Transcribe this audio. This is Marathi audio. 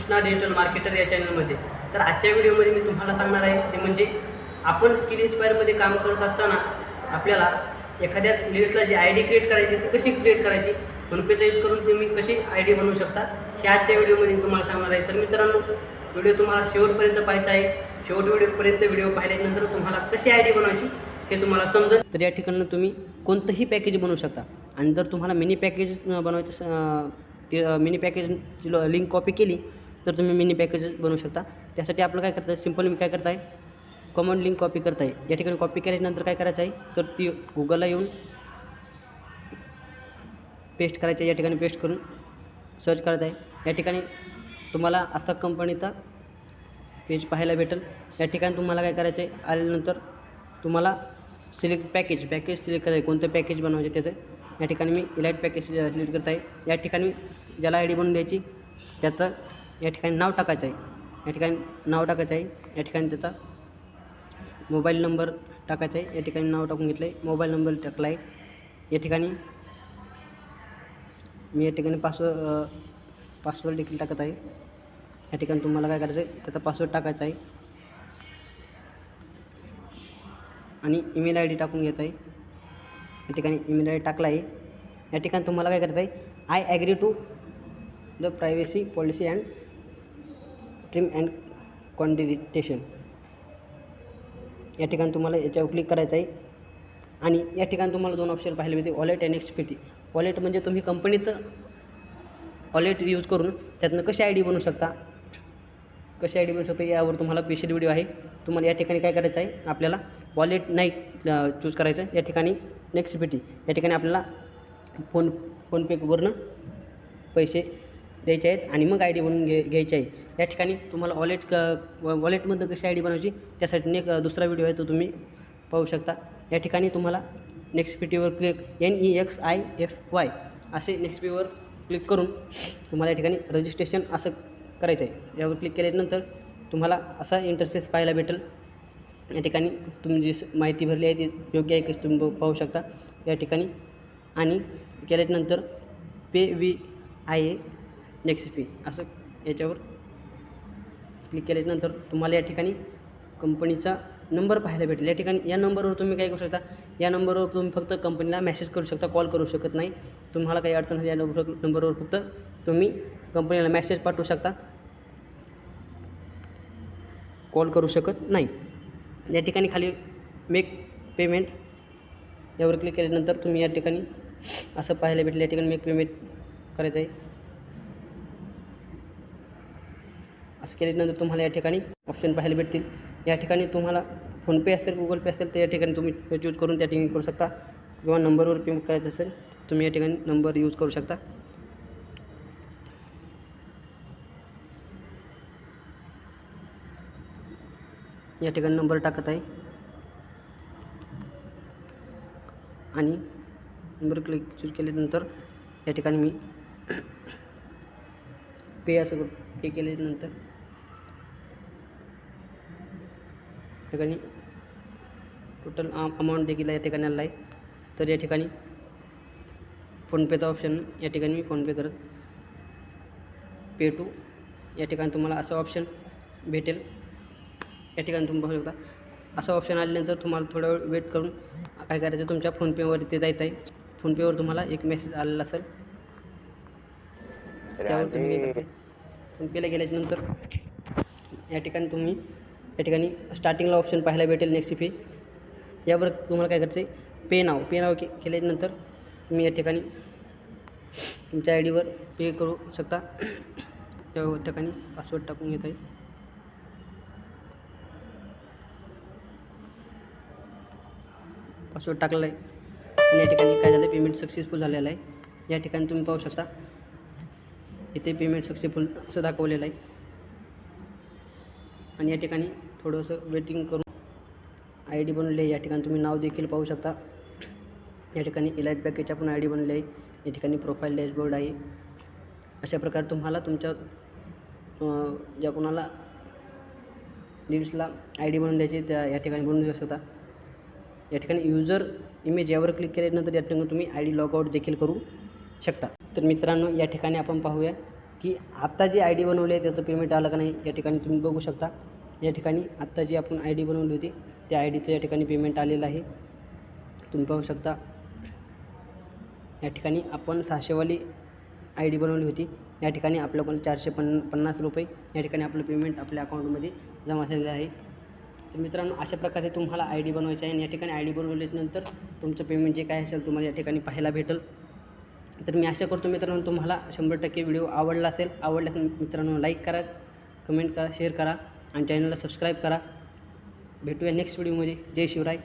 कृष्णा डिजिटल मार्केटर या चॅनलमध्ये तर आजच्या व्हिडिओमध्ये मी तुम्हाला सांगणार आहे ते म्हणजे आपण स्किल इन्स्पायरमध्ये काम करत असताना आपल्याला एखाद्या लिस्टला जी आय डी क्रिएट करायची ती कशी क्रिएट करायची? फोनपेचा यूज करून तुम्ही कशी आय डी बनवू शकता? हे आजच्या व्हिडिओमध्ये मी तुम्हाला सांगणार आहे. तर मित्रांनो व्हिडिओ तुम्हाला शेवटपर्यंत पाहायचा आहे. शेवट व्हिडिओपर्यंत व्हिडिओ पाहिल्यानंतर तुम्हाला कशी आय डी बनवायची हे तुम्हाला समजेल. तर या ठिकाणी तुम्ही कोणतंही पॅकेज बनवू शकता. आणि जर तुम्हाला मिनी पॅकेज बनवायचं मिनी पॅकेजची लिंक कॉपी केली तर तुम्ही मिनी पॅकेज बनवू शकता. त्यासाठी आपलं काय करता सिंपल मी काय करताय कॉमन लिंक कॉपी करताय. या ठिकाणी कॉपी केल्यानंतर काय करायचं आहे तर ती गुगलला येऊन पेस्ट करायचं आहे. या ठिकाणी पेस्ट करून सर्च करायचं आहे. या ठिकाणी तुम्हाला असा कंपनीचा पेज पाहायला भेटेल. या ठिकाणी तुम्हाला काय करायचं आहे आल्यानंतर तुम्हाला सिलेक्ट पॅकेज पॅकेज सिलेक्ट करायचं कोणतं पॅकेज बनवायचे त्याचं. या ठिकाणी मी इलाईट पॅकेज सिलेक्ट करत आहे. या ठिकाणी ज्याला आय डी बनवून द्यायची त्याचं या ठिकाणी नाव टाकायचं आहे. या ठिकाणी नाव टाकायचं आहे. या ठिकाणी त्याचा मोबाईल नंबर टाकायचा आहे. या ठिकाणी नाव टाकून घेतलं आहे मोबाईल नंबर टाकला आहे या ठिकाणी मी या ठिकाणी पासवर्ड पासवर्ड देखील टाकत आहे. या ठिकाणी तुम्हाला काय करायचं आहे त्याचा पासवर्ड टाकायचा आहे. आणि ईमेल आय डी टाकून घ्यायचा आहे. या ठिकाणी ईमेल आय डी टाकला आहे या ठिकाणी तुम्हाला काय करायचं आहे I agree to the privacy policy and trim and quantitation या ठिकाणी तुम्हाला याच्यावर क्लिक करायचं आहे. आणि या ठिकाणी तुम्हाला दोन ऑप्शन पाहिले मिळते वॉलेट आणि एक्सपीटी वॉलेट म्हणजे तुम्ही कंपनीचं वॉलेट यूज करून त्यातनं कशी आय डी बनवू शकता? कशी आय डी बनवू शकता यावर तुम्हाला स्पेशल व्हिडिओ आहे. तुम्हाला या ठिकाणी काय करायचं आहे? आपल्याला वॉलेट नाही चूज करायचं या ठिकाणी नेक्स्ट पी टी या ठिकाणी आपल्याला फोन फोनपेवरनं पैसे द्यायचे आहेत आणि मग आय डी बनवून घे घ्यायची आहे. या ठिकाणी तुम्हाला वॉलेट क वॉलेटमधनं कशी आय डी बनवायची त्यासाठी एक दुसरा व्हिडिओ आहे तो तुम्ही पाहू शकता. या ठिकाणी तुम्हाला नेक्स्ट पी टीवर click N E X I F Y असे नेक्स्ट पीवर क्लिक करून तुम्हाला या ठिकाणी रजिस्ट्रेशन असं करायचं आहे. यावर क्लिक केल्यानंतर तुम्हाला असा इंटरफेस पाहायला भेटेल. या ठिकाणी तुम्ही जी स- माहिती भरली आहे ती योग्य आहे कशी तुम्ही पाहू शकता. या ठिकाणी आणि केल्यानंतर P V I A next P असं याच्यावर क्लिक केल्याच्यानंतर तुम्हाला या ठिकाणी कंपनीचा नंबर पाहायला भेटेल. या ठिकाणी या नंबरवर तुम्ही काय करू शकता? या नंबरवर तुम्ही फक्त कंपनीला मेसेज करू शकता कॉल करू शकत नाही. तुम्हाला काही अडचण असेल या नंबर नंबरवर फक्त तुम्ही कंपनीला मेसेज पाठवू शकता. कॉल करू शकत नाही. या ठिकाणी खाली मेक पेमेंट यावर क्लिक केल्यानंतर तुम्ही या ठिकाणी असं पाहायला भेटेल. या ठिकाणी मेक पेमेंट करायचं आहे. असं केल्यानंतर तुम्हाला या ठिकाणी ऑप्शन पाहायला भेटतील. या ठिकाणी तुम्हाला फोनपे असेल गुगल पे असेल तर या ठिकाणी तुम्ही चूज करून त्या ठिकाणी करू शकता. किंवा नंबरवर पेमेंट करायचं असेल तुम्ही या ठिकाणी नंबर यूज करू शकता. या ठिकाणी नंबर टाकत आहे. आणि नंबर क्लिक चूज केल्यानंतर या ठिकाणी मी पे असं करू पे केल्यानंतर या ठिकाणी टोटल अमाऊंट देखील या ठिकाणी आला आहे. तर या ठिकाणी फोनपेचा ऑप्शन या ठिकाणी मी फोनपे करत पे टू या ठिकाणी तुम्हाला असं ऑप्शन भेटेल. या ठिकाणी तुम्ही पाहू शकता. असं ऑप्शन आल्यानंतर तुम्हाला थोडा वेळ वेट करून काय करायचं तुमच्या फोनपेवर ते जायचं आहे. फोनपेवर तुम्हाला एक मेसेज आलेला असेल. त्यावर तुम्ही फोनपेला गेल्याच्यानंतर या ठिकाणी तुम्ही या ठिकाणी स्टार्टिंगला ऑप्शन पाहायला भेटेल नेक्स्ट फी यावर तुम्हाला काय करायचं आहे पे नाव पे नाव के केल्यानंतर तुम्ही या ठिकाणी तुमच्या आय डीवर पे करू शकता. या ठिकाणी पासवर्ड टाकून घेत आहे पासवर्ड टाकलेला आहे. आणि या ठिकाणी काय झालं पेमेंट सक्सेसफुल झालेलं आहे. या ठिकाणी तुम्ही पाहू शकता. इथे पेमेंट सक्सेसफुल असं दाखवलेलं आहे. आणि या ठिकाणी थोडंसं वेटिंग करून आय डी बनवली आहे. या ठिकाणी तुम्ही नाव देखील पाहू शकता. या ठिकाणी इलाईट पॅकेजच्या पण आय डी बनले आहे. या ठिकाणी प्रोफाईल डॅशबोर्ड आहे. अशा प्रकारे तुम्हाला तुमच्या ज्या कोणाला लिव्सला आय डी बनवून द्यायची त्या या ठिकाणी बनवून देऊ शकता. या ठिकाणी युजर इमेज यावर क्लिक केल्यानंतर या ठिकाणी तुम्ही आय डी लॉगआउट देखील करू शकता. तर मित्रांनो या ठिकाणी आपण पाहूया की आत्ता जी आय डी बनवली आहे त्याचं पेमेंट आलं का नाही या ठिकाणी तुम्ही बघू शकता. या ठिकाणी आत्ता जी आपण आय डी बनवली होती त्या आय डीचं या ठिकाणी पेमेंट आलेलं आहे. तुम्ही पाहू शकता या ठिकाणी आपण सहाशेवाली आय डी बनवली होती. या ठिकाणी आपल्याकडून चारशे पन्न पन्नास रुपये या ठिकाणी आपलं पेमेंट आपल्या अकाउंटमध्ये जमा झालेलं आहे. तर मित्रांनो अशा प्रकारे तुम्हाला आय डी बनवायची आहे आणि या ठिकाणी आय डी बनवल्याच्यानंतर तुमचं पेमेंट जे काय असेल तुम्हाला या ठिकाणी पाहायला भेटेल. तर मी आशा करतो मित्रांनो तुम्हाला शंभर टक्के व्हिडिओ आवडला असेल. आवडल्यास मित्रांनो लाईक करा कमेंट करा शेअर करा. आणि चॅनलला सबस्क्राईब करा. भेटूया नेक्स्ट व्हिडिओमध्ये. जय शिवराय.